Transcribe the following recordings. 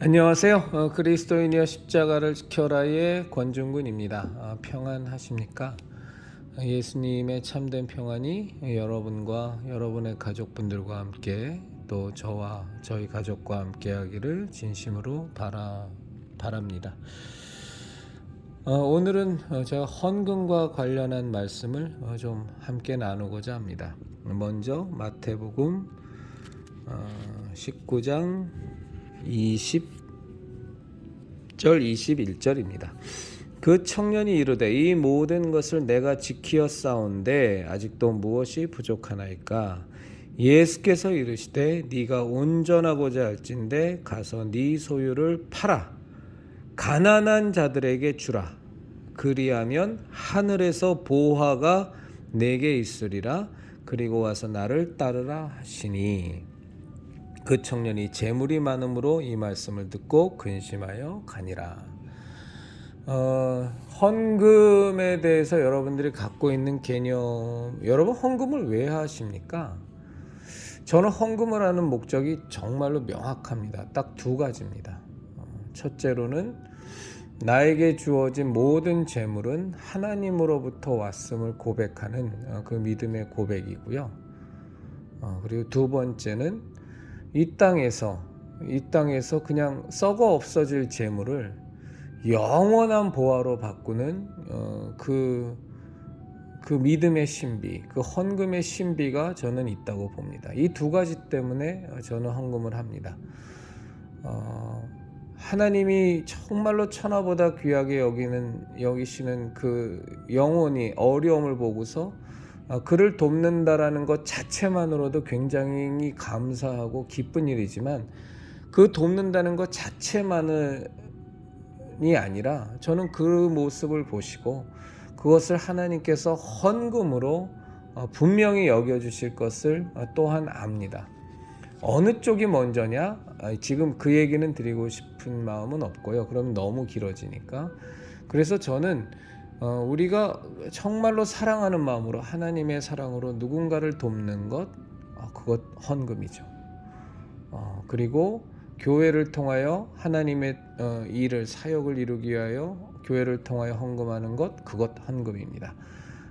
안녕하세요. 어, 그리스도인이여 십자가를 지켜라의 권중근입니다. 아, 평안하십니까? 아, 예수님의 참된 평안이 여러분과 여러분의 가족분들과 함께 또 저와 저희 가족과 함께 하기를 진심으로 바라 바랍니다. 어, 오늘은 어, 제가 헌금과 관련한 말씀을 어, 좀 함께 나누고자 합니다. 먼저 마태복음 어, 19장 20절 21절입니다. 그 청년이 이르되 이 모든 것을 내가 지키어 싸운데 아직도 무엇이 부족하나이까? 예수께서 이르시되 네가 온전하고자 할진대 가서 네 소유를 팔아 가난한 자들에게 주라. 그리하면 하늘에서 보화가 내게 있으리라. 그리고 와서 나를 따르라 하시니 그 청년이 재물이 많음으로 이 말씀을 듣고 근심하여 가니라. 어, 헌금에 대해서 여러분들이 갖고 있는 개념, 여러분 헌금을 왜 하십니까? 저는 헌금을 하는 목적이 정말로 명확합니다. 딱 두 가지입니다. 어, 첫째로는 나에게 주어진 모든 재물은 하나님으로부터 왔음을 고백하는 어, 그 믿음의 고백이고요. 어, 그리고 두 번째는 이 땅에서 이 땅에서 그냥 썩어 없어질 재물을 영원한 보화로 바꾸는 어, 그, 그 믿음의 신비, 그 헌금의 신비가 저는 있다고 봅니다. 이 두 가지 때문에 저는 헌금을 합니다. 어, 하나님이 정말로 천하보다 귀하게 여기는 여기시는 그 영혼이 어려움을 보고서 아, 그를 돕는다라는 것 자체만으로도 굉장히 감사하고 기쁜 일이지만 그 돕는다는 것 자체만이 아니라 저는 그 모습을 보시고 그것을 하나님께서 헌금으로 어, 분명히 여겨주실 것을 어, 또한 압니다. 어느 쪽이 먼저냐? 아, 지금 그 얘기는 드리고 싶은 마음은 없고요. 그럼 너무 길어지니까. 그래서 저는 어, 우리가 정말로 사랑하는 마음으로 하나님의 사랑으로 누군가를 돕는 것 어, 그것 헌금이죠. 어, 그리고 교회를 통하여 하나님의 어, 일을 사역을 이루기 위하여 교회를 통하여 헌금하는 것 그것 헌금입니다.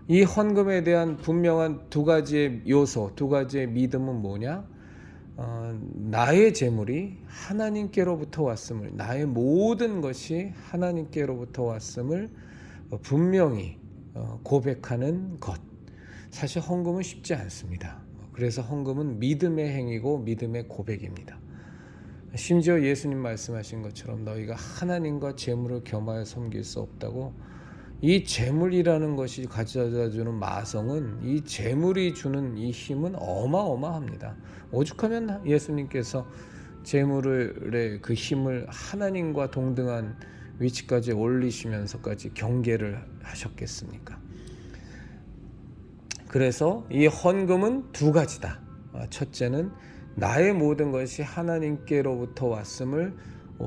이 헌금에 대한 분명한 두 가지의 요소, 두 가지의 믿음은 뭐냐? 어, 나의 재물이 하나님께로부터 왔음을, 나의 모든 것이 하나님께로부터 왔음을 어, 분명히 어, 고백하는 것. 사실 헌금은 쉽지 않습니다. 그래서 헌금은 믿음의 행위고 믿음의 고백입니다. 심지어 예수님 말씀하신 것처럼 너희가 하나님과 재물을 겸하여 섬길 수 없다고 이 재물이라는 것이 가져다 주는 마성은 이 재물이 주는 이 힘은 어마어마합니다. 오죽하면 예수님께서 재물의 그 힘을 하나님과 동등한 위치까지 올리시면서까지 경계를 하셨겠습니까? 그래서 이 헌금은 두 가지다. 아, 첫째는 나의 모든 것이 하나님께로부터 왔음을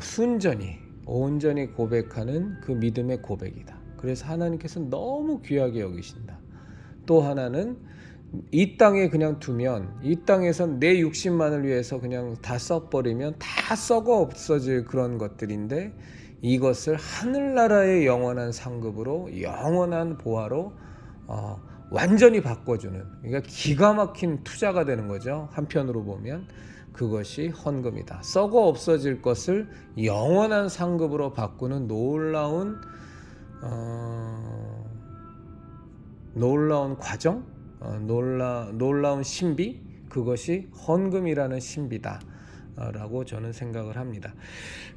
순전히 온전히 고백하는 그 믿음의 고백이다. 그래서 하나님께서 너무 귀하게 여기신다. 또 하나는 이 땅에 그냥 두면 이 땅에서 내 육신만을 위해서 그냥 다 써버리면 다 썩어 없어질 그런 것들인데 이것을 하늘나라의 영원한 상급으로 영원한 보화로 어, 완전히 바꿔주는 그러니까 기가 막힌 투자가 되는 거죠. 한편으로 보면 그것이 헌금이다. 썩어 없어질 것을 영원한 상급으로 바꾸는 놀라운 어, 놀라운 과정, 어, 놀라 놀라운 신비 그것이 헌금이라는 신비다. 라고 저는 생각을 합니다.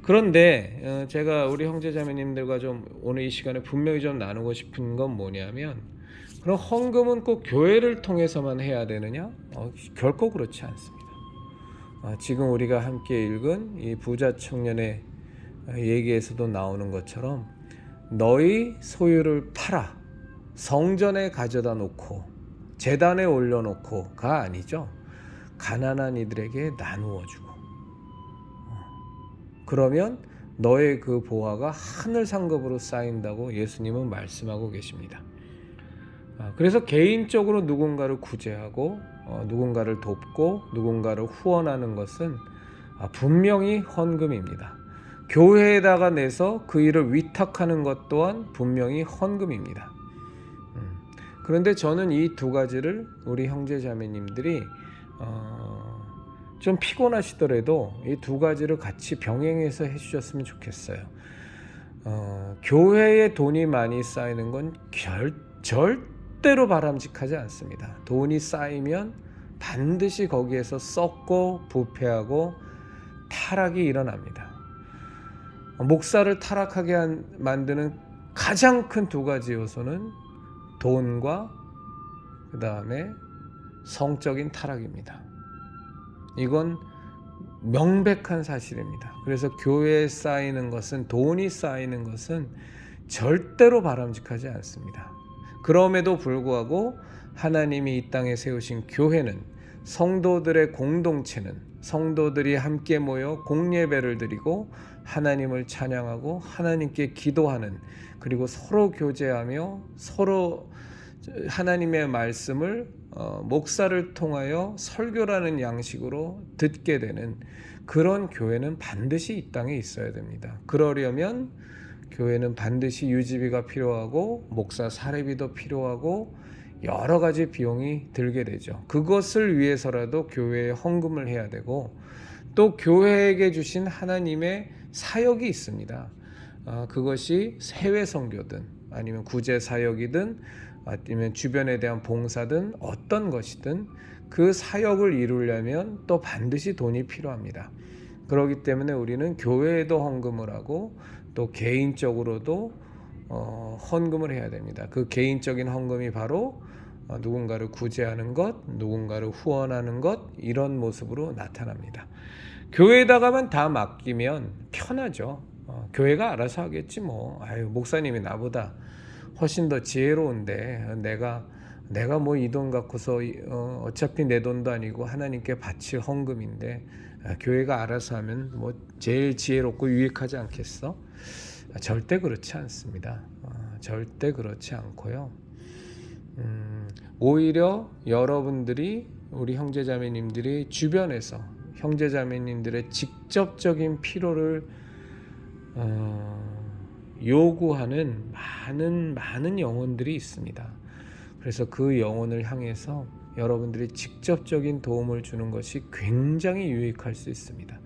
그런데 어, 제가 우리 형제자매님들과 좀 오늘 이 시간에 분명히 좀 나누고 싶은 건 뭐냐면 그럼 헌금은 꼭 교회를 통해서만 해야 되느냐? 어, 결코 그렇지 않습니다. 어, 지금 우리가 함께 읽은 이 부자 청년의 얘기에서도 나오는 것처럼 너희 소유를 팔아 성전에 가져다 놓고 재단에 올려놓고가 아니죠. 가난한 이들에게 나누어 주고 그러면 너의 그 보화가 하늘 상급으로 쌓인다고 예수님은 말씀하고 계십니다. 아, 그래서 개인적으로 누군가를 구제하고 어, 누군가를 돕고 누군가를 후원하는 것은 아, 분명히 헌금입니다. 교회에다가 내서 그 일을 위탁하는 것 또한 분명히 헌금입니다. 음. 그런데 저는 이 두 가지를 우리 형제 자매님들이 어, 좀 피곤하시더라도 이 두 가지를 같이 병행해서 해주셨으면 좋겠어요. 어, 교회에 돈이 많이 쌓이는 건 결, 절대로 바람직하지 않습니다. 돈이 쌓이면 반드시 거기에서 썩고 부패하고 타락이 일어납니다. 목사를 타락하게 한, 만드는 가장 큰 두 가지 요소는 돈과 그 다음에 성적인 타락입니다. 이건 명백한 사실입니다. 그래서 교회에 쌓이는 것은 돈이 쌓이는 것은 절대로 바람직하지 않습니다. 그럼에도 불구하고 하나님이 이 땅에 세우신 교회는 성도들의 공동체는 성도들이 함께 모여 공예배를 드리고 하나님을 찬양하고 하나님께 기도하는 그리고 서로 교제하며 서로 하나님의 말씀을 어, 목사를 통하여 설교라는 양식으로 듣게 되는 그런 교회는 반드시 이 땅에 있어야 됩니다. 그러려면 교회는 반드시 유지비가 필요하고 목사 사례비도 필요하고 여러 가지 비용이 들게 되죠. 그것을 위해서라도 교회에 헌금을 해야 되고 또 교회에게 주신 하나님의 사역이 있습니다. 아, 그것이 해외 선교든 아니면 구제 사역이든 아니면 주변에 대한 봉사든 어떤 것이든 그 사역을 이루려면 또 반드시 돈이 필요합니다. 그렇기 때문에 우리는 교회에도 헌금을 하고 또 개인적으로도 어, 헌금을 해야 됩니다. 그 개인적인 헌금이 바로 어, 누군가를 구제하는 것, 누군가를 후원하는 것 이런 모습으로 나타납니다. 교회에다가만 다 맡기면 편하죠. 어, 교회가 알아서 하겠지 뭐. 아유 목사님이 나보다 훨씬 더 지혜로운데 내가 내가 뭐 이 돈 갖고서 어, 어차피 내 돈도 아니고 하나님께 바칠 헌금인데 아, 교회가 알아서 하면 뭐 제일 지혜롭고 유익하지 않겠어? 아, 절대 그렇지 않습니다. 어, 절대 그렇지 않고요. 음, 오히려 여러분들이 우리 형제자매님들이 주변에서 형제자매님들의 직접적인 필요를 어, 요구하는 많은 많은 영혼들이 있습니다. 그래서 그 영혼을 향해서 여러분들이 직접적인 도움을 주는 것이 굉장히 유익할 수 있습니다.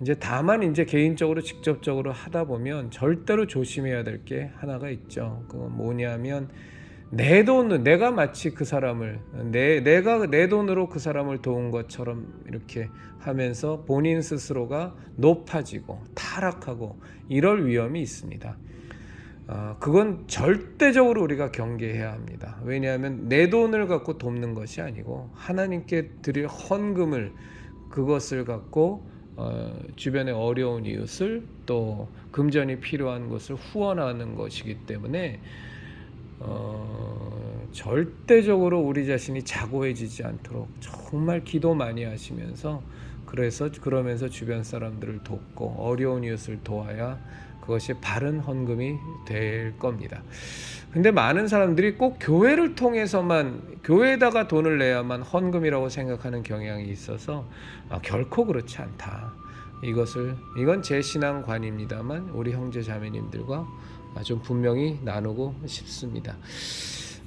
이제 다만 이제 개인적으로 직접적으로 하다 보면 절대로 조심해야 될 게 하나가 있죠. 그건 뭐냐면 내 돈은 내가 마치 그 사람을 내 내가 내 돈으로 그 사람을 도운 것처럼 이렇게 하면서 본인 스스로가 높아지고 타락하고 이럴 위험이 있습니다. 어, 그건 절대적으로 우리가 경계해야 합니다. 왜냐하면 내 돈을 갖고 돕는 것이 아니고 하나님께 드릴 헌금을 그것을 갖고 어, 주변에 어려운 이웃을 또 금전이 필요한 것을 후원하는 것이기 때문에 어, 절대적으로 우리 자신이 자고해지지 않도록 정말 기도 많이 하시면서 그래서 그러면서 주변 사람들을 돕고 어려운 이웃을 도와야 그것이 바른 헌금이 될 겁니다. 근데 많은 사람들이 꼭 교회를 통해서만 교회에다가 돈을 내야만 헌금이라고 생각하는 경향이 있어서 아, 결코 그렇지 않다. 이것을 이건 제 신앙관입니다만 우리 형제 자매님들과 좀 분명히 나누고 싶습니다.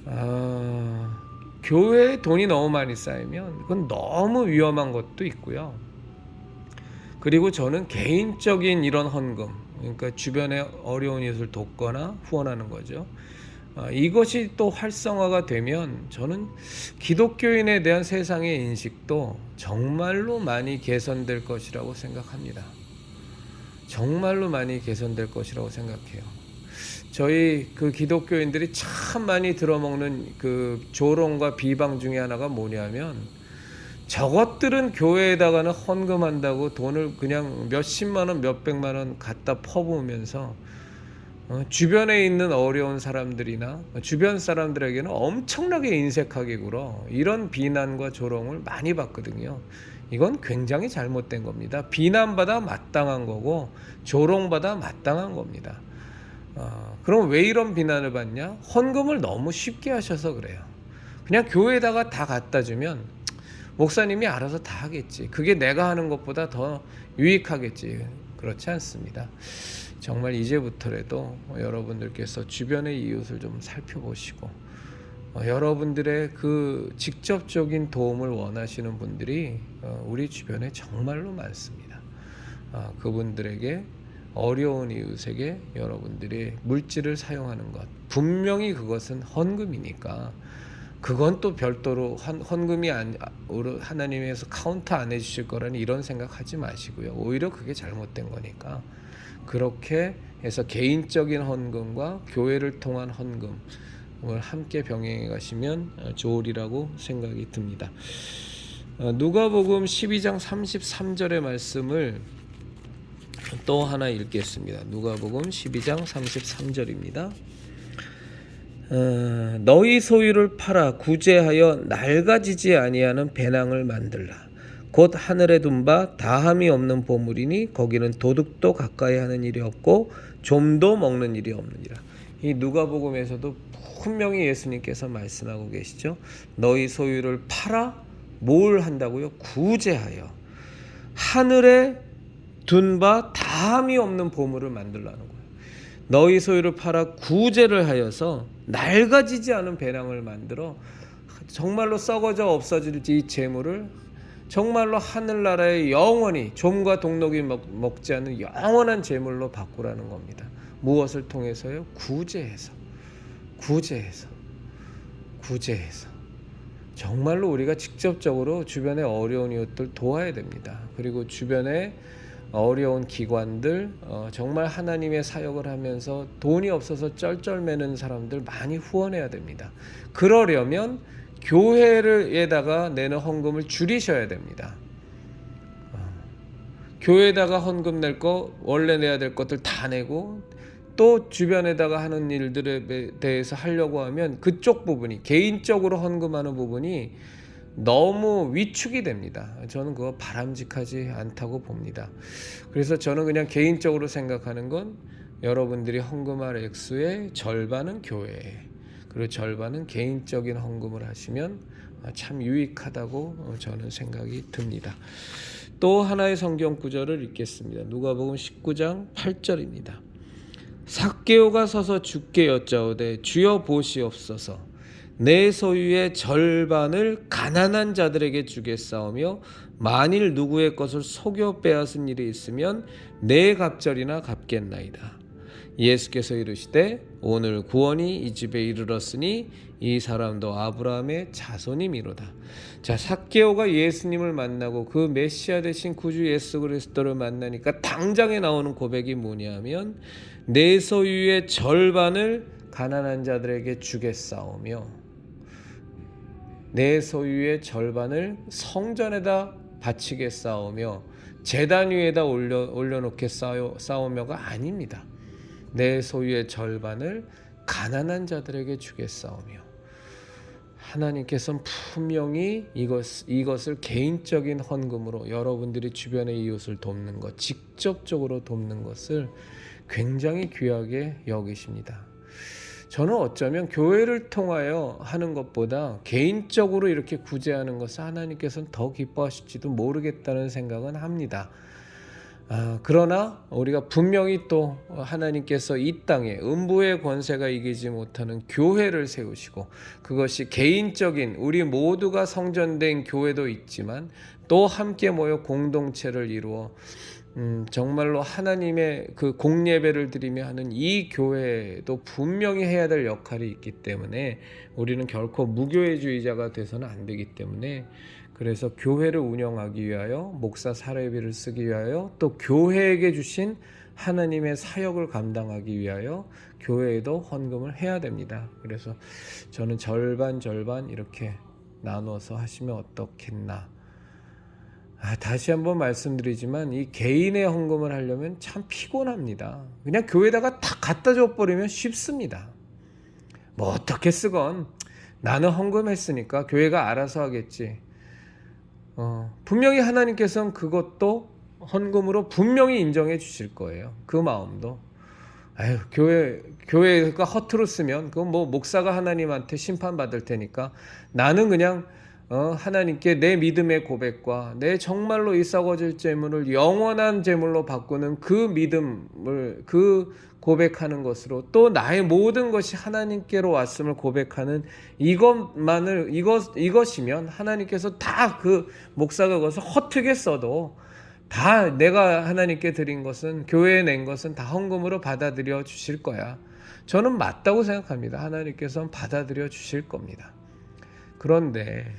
아, 교회에 돈이 너무 많이 쌓이면 그건 너무 위험한 것도 있고요. 그리고 저는 개인적인 이런 헌금, 그러니까 주변에 어려운 이웃을 돕거나 후원하는 거죠. 아, 이것이 또 활성화가 되면 저는 기독교인에 대한 세상의 인식도 정말로 많이 개선될 것이라고 생각합니다. 정말로 많이 개선될 것이라고 생각해요. 저희 그 기독교인들이 참 많이 들어먹는 그 조롱과 비방 중에 하나가 뭐냐면 저것들은 교회에다가는 헌금한다고 돈을 그냥 몇십만 원, 몇백만 원 갖다 퍼부으면서 어, 주변에 있는 어려운 사람들이나 주변 사람들에게는 엄청나게 인색하게 굴어 이런 비난과 조롱을 많이 받거든요. 이건 굉장히 잘못된 겁니다. 비난받아 마땅한 거고 조롱받아 마땅한 겁니다. 어, 그럼 왜 이런 비난을 받냐? 헌금을 너무 쉽게 하셔서 그래요. 그냥 교회에다가 다 갖다 주면 목사님이 알아서 다 하겠지. 그게 내가 하는 것보다 더 유익하겠지. 그렇지 않습니다. 정말 이제부터라도 여러분들께서 주변의 이웃을 좀 살펴보시고 어, 여러분들의 그 직접적인 도움을 원하시는 분들이 어, 우리 주변에 정말로 많습니다. 어, 그분들에게 어려운 이웃에게 여러분들이 물질을 사용하는 것. 분명히 그것은 헌금이니까. 그건 또 별도로 헌, 헌금이 안, 오로- 하나님에서 카운트 안 해주실 거라는 이런 생각하지 마시고요. 오히려 그게 잘못된 거니까. 그렇게 해서 개인적인 헌금과 교회를 통한 헌금을 함께 병행해 가시면 어, 좋으리라고 생각이 듭니다. 어, 누가복음 12장 33절의 말씀을 또 하나 읽겠습니다. 누가복음 12장 33절입니다. 어, 너희 소유를 팔아 구제하여 낡아지지 아니하는 배낭을 만들라. 곧 하늘에 둔 바 다함이 없는 보물이니 거기는 도둑도 가까이 하는 일이 없고 좀도 먹는 일이 없느니라. 이 누가복음에서도 분명히 예수님께서 말씀하고 계시죠. 너희 소유를 팔아 뭘 한다고요? 구제하여 하늘에 둔 바 다함이 없는 보물을 만들라는 거예요. 너희 소유를 팔아 구제를 하여서 낡아지지 않은 배낭을 만들어 정말로 썩어져 없어질 이 재물을 정말로 하늘나라에 영원히 좀과 동록이 먹, 먹지 않는 영원한 재물로 바꾸라는 겁니다. 무엇을 통해서요? 구제해서, 구제해서, 구제해서. 정말로 우리가 직접적으로 주변의 어려운 이웃들 도와야 됩니다. 그리고 주변에 어려운 기관들 어, 정말 하나님의 사역을 하면서 돈이 없어서 쩔쩔매는 사람들 많이 후원해야 됩니다. 그러려면 교회를에다가 내는 헌금을 줄이셔야 됩니다. 어, 교회에다가 헌금 낼 거 원래 내야 될 것들 다 내고 또 주변에다가 하는 일들에 대해서 하려고 하면 그쪽 부분이 개인적으로 헌금하는 부분이 너무 위축이 됩니다. 저는 그거 바람직하지 않다고 봅니다. 그래서 저는 그냥 개인적으로 생각하는 건 여러분들이 헌금할 액수의 절반은 교회에 그리고 절반은 개인적인 헌금을 하시면 참 유익하다고 저는 생각이 듭니다. 또 하나의 성경 구절을 읽겠습니다. 누가복음 19장 8절입니다. 삭개오가 서서 주께 여짜오되 주여 보시옵소서 내 소유의 절반을 가난한 자들에게 주겠사오며 만일 누구의 것을 속여 빼앗은 일이 있으면 내 갑절이나 갚겠나이다. 예수께서 이르시되 오늘 구원이 이 집에 이르렀으니 이 사람도 아브라함의 자손이미로다. 자, 삭개오가 예수님을 만나고 그 메시아 되신 구주 예수 그리스도를 만나니까 당장에 나오는 고백이 뭐냐면 내 소유의 절반을 가난한 자들에게 주겠사오며 내 소유의 절반을 성전에다 바치겠사오며 제단 위에다 올려 올려놓게 싸우, 싸우며가 아닙니다. 내 소유의 절반을 가난한 자들에게 주겠사오며 하나님께서는 분명히 이것, 이것을 개인적인 헌금으로 여러분들이 주변의 이웃을 돕는 것, 직접적으로 돕는 것을 굉장히 귀하게 여기십니다. 저는 어쩌면 교회를 통하여 하는 것보다 개인적으로 이렇게 구제하는 것을 하나님께서는 더 기뻐하실지도 모르겠다는 생각은 합니다. 아, 그러나 우리가 분명히 또 하나님께서 이 땅에 음부의 권세가 이기지 못하는 교회를 세우시고 그것이 개인적인 우리 모두가 성전된 교회도 있지만 또 함께 모여 공동체를 이루어 음, 정말로 하나님의 그 공예배를 드리며 하는 이 교회도 분명히 해야 될 역할이 있기 때문에 우리는 결코 무교회주의자가 돼서는 안 되기 때문에 그래서 교회를 운영하기 위하여 목사 사례비를 쓰기 위하여 또 교회에게 주신 하나님의 사역을 감당하기 위하여 교회에도 헌금을 해야 됩니다. 그래서 저는 절반 절반 이렇게 나눠서 하시면 어떻겠나. 아, 다시 한번 말씀드리지만 이 개인의 헌금을 하려면 참 피곤합니다. 그냥 교회다가 다 갖다 줘 버리면 쉽습니다. 뭐 어떻게 쓰건 나는 헌금했으니까 교회가 알아서 하겠지. 어, 분명히 하나님께서는 그것도 헌금으로 분명히 인정해 주실 거예요. 그 마음도. 아유, 교회, 교회가 허투루 쓰면, 그건 뭐 목사가 하나님한테 심판받을 테니까 나는 그냥, 어, 하나님께 내 믿음의 고백과 내 정말로 이 썩어질 재물을 영원한 재물로 바꾸는 그 믿음을 그 고백하는 것으로 또 나의 모든 것이 하나님께로 왔음을 고백하는 이것만을 이것 이것이면 하나님께서 다 그 목사가 그것을 허투게 써도 다 내가 하나님께 드린 것은 교회에 낸 것은 다 헌금으로 받아들여 주실 거야. 저는 맞다고 생각합니다. 하나님께서는 받아들여 주실 겁니다. 그런데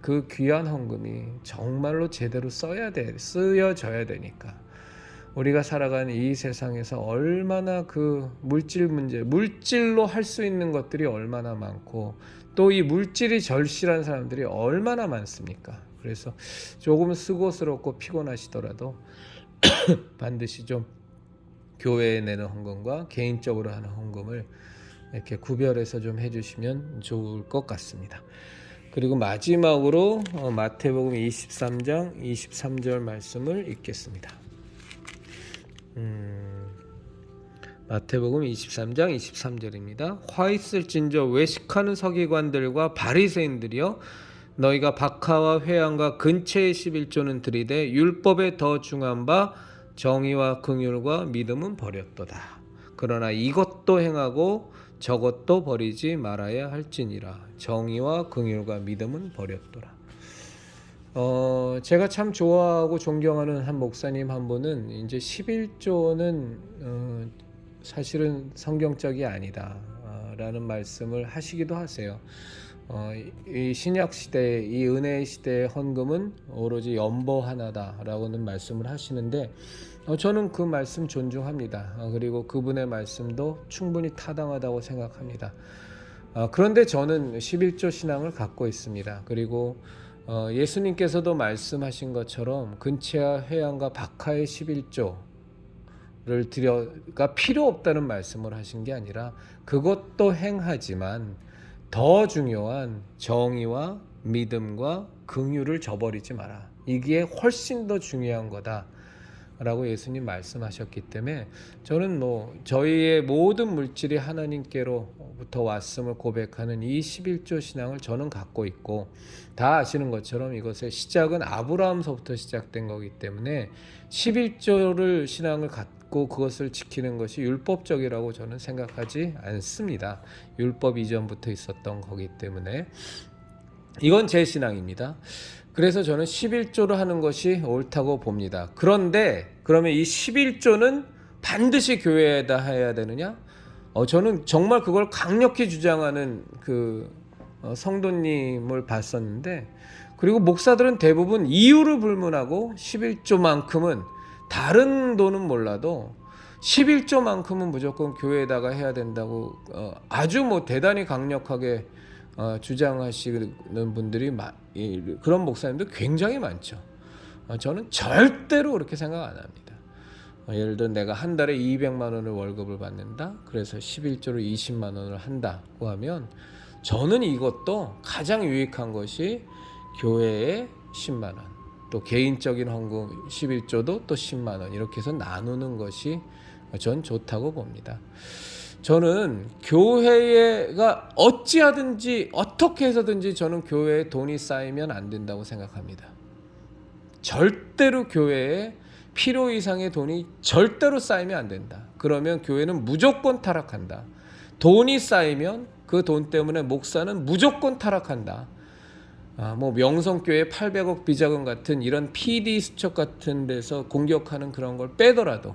그 귀한 헌금이 정말로 제대로 써야 돼, 쓰여져야 되니까. 우리가 살아가는 이 세상에서 얼마나 그 물질 문제, 물질로 할 수 있는 것들이 얼마나 많고 또 이 물질이 절실한 사람들이 얼마나 많습니까? 그래서 조금 수고스럽고 피곤하시더라도 반드시 좀 교회에 내는 헌금과 개인적으로 하는 헌금을 이렇게 구별해서 좀 해주시면 좋을 것 같습니다. 그리고 마지막으로 어, 마태복음 23장 23절 말씀을 읽겠습니다. 음, 마태복음 23장 23절입니다. 화 있을진저 외식하는 서기관들과 바리새인들이여 너희가 박하와 회양과 근처의 11조는 들이되 율법에 더 중한 바 정의와 긍휼과 믿음은 버렸도다. 그러나 이것도 행하고 저것도 버리지 말아야 할지니라. 정의와 긍휼과 믿음은 버렸도라. 어, 제가 참 좋아하고 존경하는 한 목사님 한 분은 이제 11조는 어, 사실은 성경적이 아니다라는 말씀을 하시기도 하세요. 어, 이 신약 시대, 이 은혜 시대의 헌금은 오로지 연보 하나다라고는 말씀을 하시는데 어, 저는 그 말씀 존중합니다. 어, 그리고 그분의 말씀도 충분히 타당하다고 생각합니다. 어, 그런데 저는 11조 신앙을 갖고 있습니다. 그리고 어, 예수님께서도 말씀하신 것처럼 근체와 회양과 박하의 11조 를 드려가 필요 없다는 말씀을 하신 게 아니라 그것도 행하지만 더 중요한 정의와 믿음과 긍휼을 저버리지 마라. 이게 훨씬 더 중요한 거다. 라고 예수님 말씀하셨기 때문에 저는 뭐 저희의 모든 물질이 하나님께로부터 왔음을 고백하는 이 11조 신앙을 저는 갖고 있고 다 아시는 것처럼 이것의 시작은 아브라함서부터 시작된 거기 때문에 11조를 신앙을 갖고 그것을 지키는 것이 율법적이라고 저는 생각하지 않습니다. 율법 이전부터 있었던 거기 때문에 이건 제 신앙입니다. 그래서 저는 11조를 하는 것이 옳다고 봅니다. 그런데 그러면 이 11조는 반드시 교회에다 해야 되느냐? 어, 저는 정말 그걸 강력히 주장하는 그 어, 성도님을 봤었는데 그리고 목사들은 대부분 이유를 불문하고 11조만큼은 다른 돈은 몰라도 11조만큼은 무조건 교회에다가 해야 된다고 어, 아주 뭐 대단히 강력하게 어, 주장하시는 분들이 마, 이, 그런 목사님들 굉장히 많죠. 어, 저는 절대로 그렇게 생각 안 합니다. 어, 예를 들어 내가 한 달에 200만 원을 월급을 받는다. 그래서 11조로 20만 원을 한다고 하면 저는 이것도 가장 유익한 것이 교회에 10만 원, 또 개인적인 헌금 11조도 또 10만 원 이렇게 해서 나누는 것이 전 좋다고 봅니다. 저는 교회가 어찌하든지 어떻게 해서든지 저는 교회에 돈이 쌓이면 안 된다고 생각합니다. 절대로 교회에 필요 이상의 돈이 절대로 쌓이면 안 된다. 그러면 교회는 무조건 타락한다. 돈이 쌓이면 그 돈 때문에 목사는 무조건 타락한다. 아, 뭐 명성교회 800억 비자금 같은 이런 PD 수첩 같은 데서 공격하는 그런 걸 빼더라도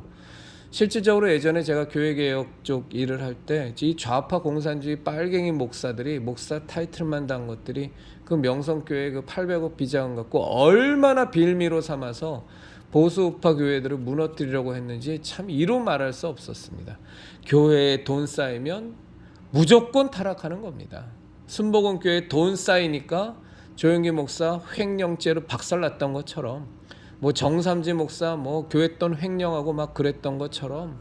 실질적으로 예전에 제가 교회개혁 쪽 일을 할 때 이 좌파 공산주의 빨갱이 목사들이 목사 타이틀만 단 것들이 그 명성교회 그 800억 비자금 갖고 얼마나 빌미로 삼아서 보수 우파 교회들을 무너뜨리려고 했는지 참 이루 말할 수 없었습니다. 교회에 돈 쌓이면 무조건 타락하는 겁니다. 순복음 교회 돈 쌓이니까 조영기 목사 횡령죄로 박살났던 것처럼 뭐 정삼지 목사 뭐 교회 돈 횡령하고 막 그랬던 것처럼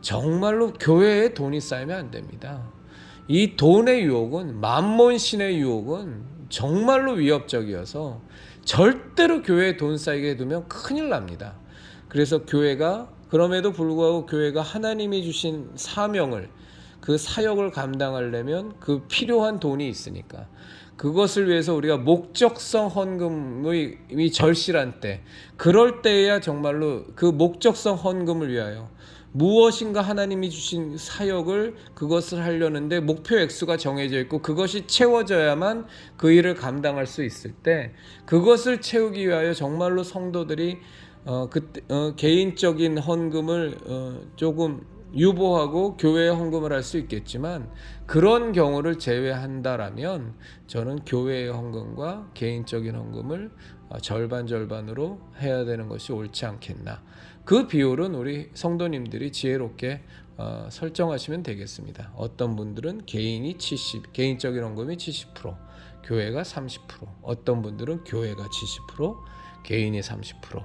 정말로 교회에 돈이 쌓이면 안 됩니다. 이 돈의 유혹은 만몬 신의 유혹은 정말로 위협적이어서 절대로 교회에 돈 쌓이게 두면 큰일 납니다. 그래서 교회가 그럼에도 불구하고 교회가 하나님이 주신 사명을 그 사역을 감당하려면 그 필요한 돈이 있으니까 그것을 위해서 우리가 목적성 헌금의 이 절실한 때 그럴 때야 정말로 그 목적성 헌금을 위하여 무엇인가 하나님이 주신 사역을 그것을 하려는데 목표 액수가 정해져 있고 그것이 채워져야만 그 일을 감당할 수 있을 때 그것을 채우기 위하여 정말로 성도들이 어, 그 어, 개인적인 헌금을 어, 조금 유보하고 교회 헌금을 할 수 있겠지만 그런 경우를 제외한다라면 저는 교회의 헌금과 개인적인 헌금을 어, 절반 절반으로 해야 되는 것이 옳지 않겠나. 그 비율은 우리 성도님들이 지혜롭게 어, 설정하시면 되겠습니다. 어떤 분들은 개인이 70, 개인적인 헌금이 70%, 교회가 30%, 어떤 분들은 교회가 70%, 개인이 30%.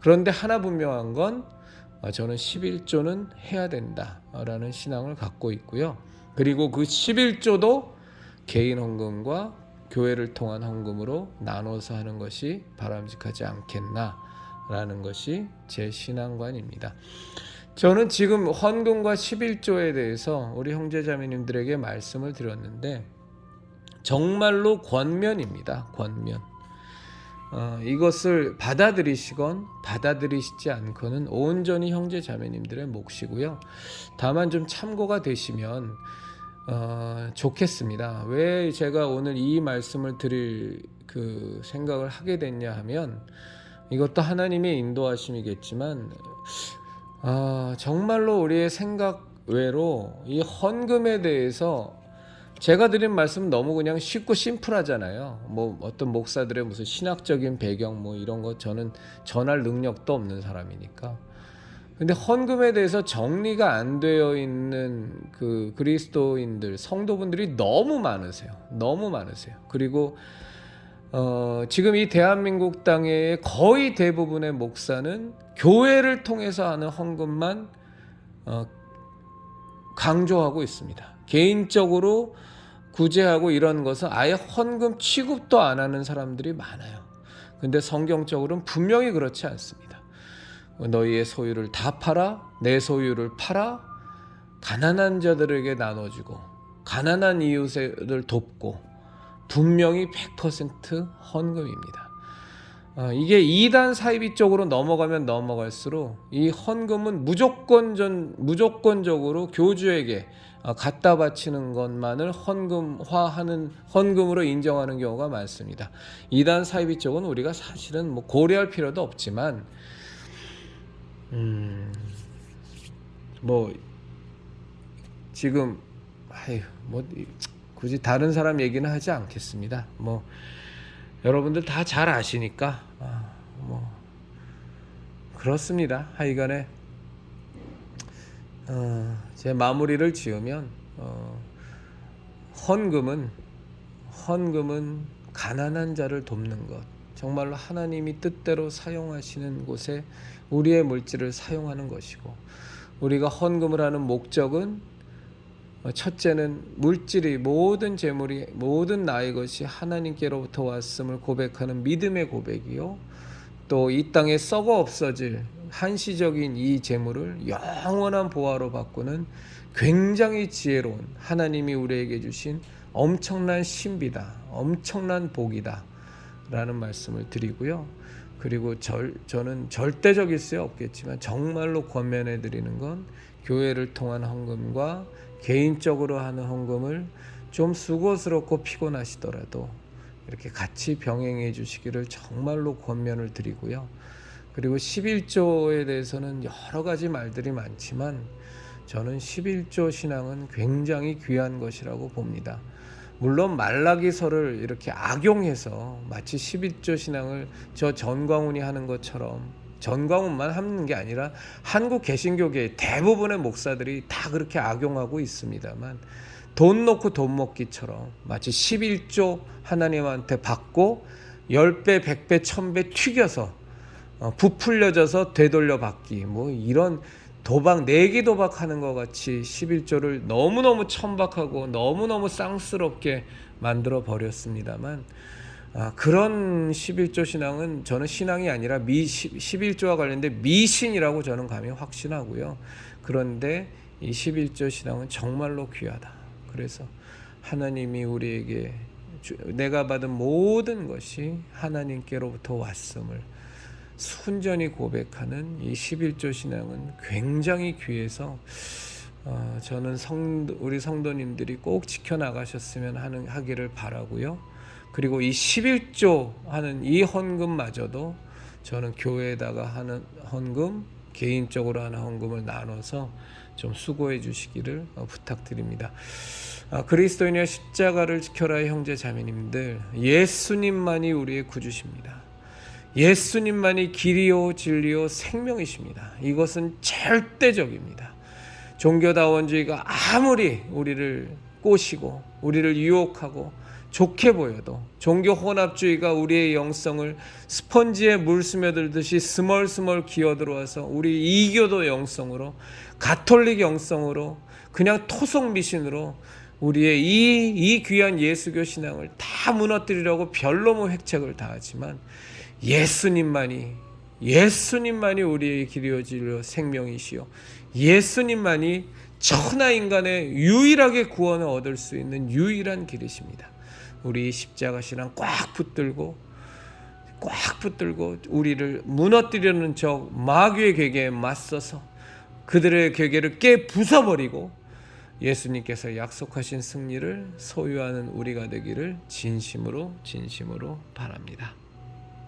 그런데 하나 분명한 건 어, 저는 11조는 해야 된다라는 신앙을 갖고 있고요. 그리고 그 11조도 개인 헌금과 교회를 통한 헌금으로 나눠서 하는 것이 바람직하지 않겠나라는 것이 제 신앙관입니다. 저는 지금 헌금과 11조에 대해서 우리 형제자매님들에게 말씀을 드렸는데 정말로 권면입니다. 권면. 어, 이것을 받아들이시건 받아들이시지 않고는 온전히 형제 자매님들의 몫이고요. 다만 좀 참고가 되시면 어, 좋겠습니다. 왜 제가 오늘 이 말씀을 드릴 그 생각을 하게 됐냐 하면 이것도 하나님의 인도하심이겠지만 아, 정말로 우리의 생각 외로 이 헌금에 대해서 제가 드린 말씀 너무 그냥 쉽고 심플하잖아요. 뭐 어떤 목사들의 무슨 신학적인 배경 뭐 이런 거 저는 전할 능력도 없는 사람이니까. 근데 헌금에 대해서 정리가 안 되어 있는 그 그리스도인들 성도분들이 너무 많으세요. 너무 많으세요. 그리고 어, 지금 이 대한민국 땅의 거의 대부분의 목사는 교회를 통해서 하는 헌금만 어, 강조하고 있습니다. 개인적으로 구제하고 이런 것은 아예 헌금 취급도 안 하는 사람들이 많아요. 근데 성경적으로는 분명히 그렇지 않습니다. 너희의 소유를 다 팔아 내 소유를 팔아 가난한 자들에게 나눠주고 가난한 이웃을 돕고 분명히 100% 헌금입니다. 어, 이게 2단 사이비 쪽으로 넘어가면 넘어갈수록 이 헌금은 무조건 전 무조건적으로 교주에게 어, 갖다 바치는 것만을 헌금화하는 헌금으로 인정하는 경우가 많습니다. 2단 사이비 쪽은 우리가 사실은 뭐 고려할 필요도 없지만 음, 뭐 지금 아유 뭐 굳이 다른 사람 얘기는 하지 않겠습니다. 뭐 여러분들 다 잘 아시니까 아, 뭐 그렇습니다. 하여간에 어, 제 마무리를 지으면 어, 헌금은 헌금은 가난한 자를 돕는 것 정말로 하나님이 뜻대로 사용하시는 곳에 우리의 물질을 사용하는 것이고 우리가 헌금을 하는 목적은 어, 첫째는 물질이 모든 재물이 모든 나의 것이 하나님께로부터 왔음을 고백하는 믿음의 고백이요. 또 이 땅에 썩어 없어질 한시적인 이 재물을 영원한 보화로 바꾸는 굉장히 지혜로운 하나님이 우리에게 주신 엄청난 신비다. 엄청난 복이다. 라는 말씀을 드리고요. 그리고 절, 저는 절대적일 수 없겠지만 정말로 권면해 드리는 건 교회를 통한 헌금과 개인적으로 하는 헌금을 좀 수고스럽고 피곤하시더라도 이렇게 같이 병행해 주시기를 정말로 권면을 드리고요. 그리고 11조에 대해서는 여러 가지 말들이 많지만 저는 11조 신앙은 굉장히 귀한 것이라고 봅니다. 물론 말라기서를 이렇게 악용해서 마치 11조 신앙을 저 전광훈이 하는 것처럼 전광훈만 하는 게 아니라 한국 개신교계 대부분의 목사들이 다 그렇게 악용하고 있습니다만 돈 놓고 돈 먹기처럼 마치 11조 하나님한테 받고 10배, 100배, 1000배 튀겨서 어, 부풀려져서 되돌려 받기. 뭐 이런 도박 내기 도박하는 것 같이 11조를 너무너무 천박하고 너무너무 쌍스럽게 만들어 버렸습니다만 아, 그런 11조 신앙은 저는 신앙이 아니라 미 11조와 관련된 미신이라고 저는 감히 확신하고요. 그런데 이 11조 신앙은 정말로 귀하다. 그래서 하나님이 우리에게 주- 내가 받은 모든 것이 하나님께로부터 왔음을 순전히 고백하는 이 11조 신앙은 굉장히 귀해서 어, 저는 성 우리 성도님들이 꼭 지켜 나가셨으면 하는 하기를 바라고요. 그리고 이 11조 하는 이 헌금마저도 저는 교회에다가 하는 헌금, 개인적으로 하는 헌금을 나눠서 좀 수고해 주시기를 어, 부탁드립니다. 아, 그리스도인의 십자가를 지켜라 형제 자매님들 예수님만이 우리의 구주십니다. 예수님만이 길이요 진리요 생명이십니다. 이것은 절대적입니다. 종교다원주의가 아무리 우리를 꼬시고 우리를 유혹하고 좋게 보여도 종교 혼합주의가 우리의 영성을 스펀지에 물 스며들듯이 스멀스멀 기어들어와서 우리 이교도 영성으로 가톨릭 영성으로 그냥 토속 미신으로 우리의 이, 이 귀한 예수교 신앙을 다 무너뜨리려고 별로모 획책을 다하지만 예수님만이 예수님만이 우리의 진리요 생명이시요 예수님만이 천하 인간의 유일하게 구원을 얻을 수 있는 유일한 길이십니다. 우리 십자가 신앙 꽉 붙들고 꽉 붙들고 우리를 무너뜨리는 적 마귀의 괴계에 맞서서 그들의 괴계를 깨 부숴버리고 예수님께서 약속하신 승리를 소유하는 우리가 되기를 진심으로 진심으로 바랍니다.